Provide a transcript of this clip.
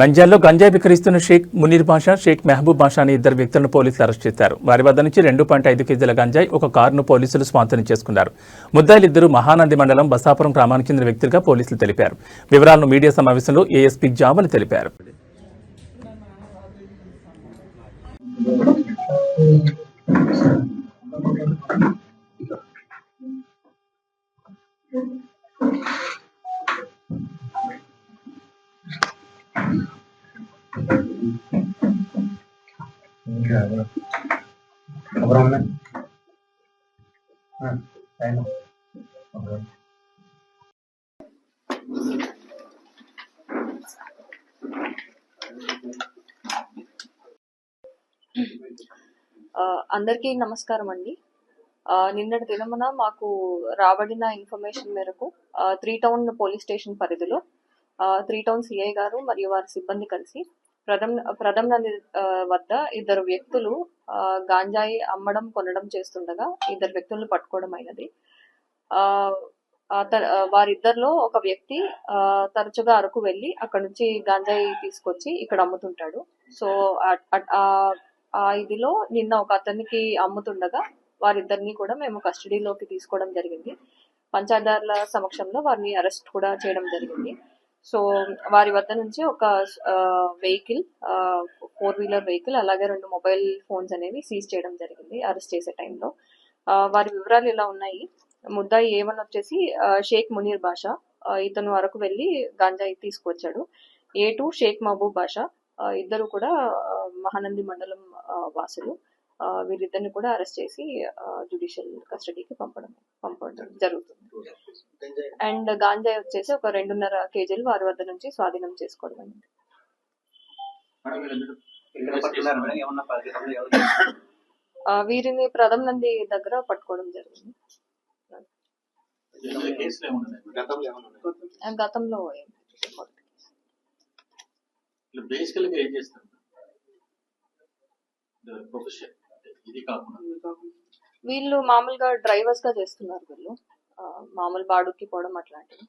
నంద్యాలలో గంజాయి విక్రయిస్తున్న షేక్ మునీర్ బాషా షేక్ మెహబూబ్ బాషా అనే ఇద్దరు వ్యక్తులను పోలీసులు అరెస్ట్ చేశారు. వారి వద్ద నుంచి రెండు పాయింట్ ఐదు కేజీల గంజాయి ఒక కారును పోలీసులు స్వాధీనం చేసుకున్నారు. ముద్దాయిలిద్దరూ మహానంది మండలం బసాపురం గ్రామానికి చెందిన వ్యక్తులుగా పోలీసులు తెలిపారు. వివరాలను మీడియా సమావేశంలో ఏఎస్పీ జావలి తెలిపారు. అందరికీ నమస్కారం అండి. నిన్నటి దినమున మాకు రాబడిన ఇన్ఫర్మేషన్ మేరకు త్రీ టౌన్ పోలీస్ స్టేషన్ పరిధిలో త్రీ టౌన్ సిఐ గారు మరియు వారి సిబ్బంది కలిసి ప్రథమ ప్రథమ నది వద్ద ఇద్దరు వ్యక్తులు గాంజాయి అమ్మడం కొనడం చేస్తుండగా ఇద్దరు వ్యక్తులను పట్టుకోవడం అయినది. ఆ, వారిద్దరిలో ఒక వ్యక్తి తరచుగా అరకు వెళ్ళి అక్కడ నుంచి గాంజాయి తీసుకొచ్చి ఇక్కడ అమ్ముతుంటాడు. సో ఆ- ఆ ఇదిలో నిన్న ఒక అతనికి అమ్ముతుండగా వారిద్దరిని కూడా మేము కస్టడీలోకి తీసుకోవడం జరిగింది. పంచాయదారుల సమక్షంలో వారిని అరెస్ట్ కూడా చేయడం జరిగింది. సో వారి వద్ద నుంచి ఒక వెహికల్ ఫోర్ వీలర్ వెహికల్ అలాగే రెండు మొబైల్ ఫోన్స్ అనేవి సీజ్ చేయడం జరిగింది అరెస్ట్ చేసే టైంలో. వారి వివరాలు ఇలా ఉన్నాయి. ముద్దాయి ఏమని వచ్చేసి షేక్ మునీర్ బాషా. ఇతను వరకు వెళ్ళి గాంజాయి తీసుకొచ్చాడు ఏ టూ షేక్ మహబూబ్ బాషా. ఇద్దరు కూడా మహానంది మండలం వాసులు. వీరిద్దరిని కూడా అరెస్ట్ చేసి జ్యుడిషియల్ కస్టడీకి పంపడం పంపడం జరుగుతుంది. అండ్ గాంజాయి వచ్చేసి ఒక రెండున్నర కేజీలు వారి వద్ద నుంచి స్వాధీనం చేసుకోవడం అయింది. వీరిని ప్రథమ నంది దగ్గర పట్టుకోవడం జరిగింది. గతంలో ఏం చేస్తారు? ప్రొఫెషన్ ఇది కాకుండా. వీళ్ళు మామూలుగా డ్రైవర్స్గా చేస్తున్నారు వీళ్ళు. మామూలు బాడుక్కి పోవడం అట్లాంటివి.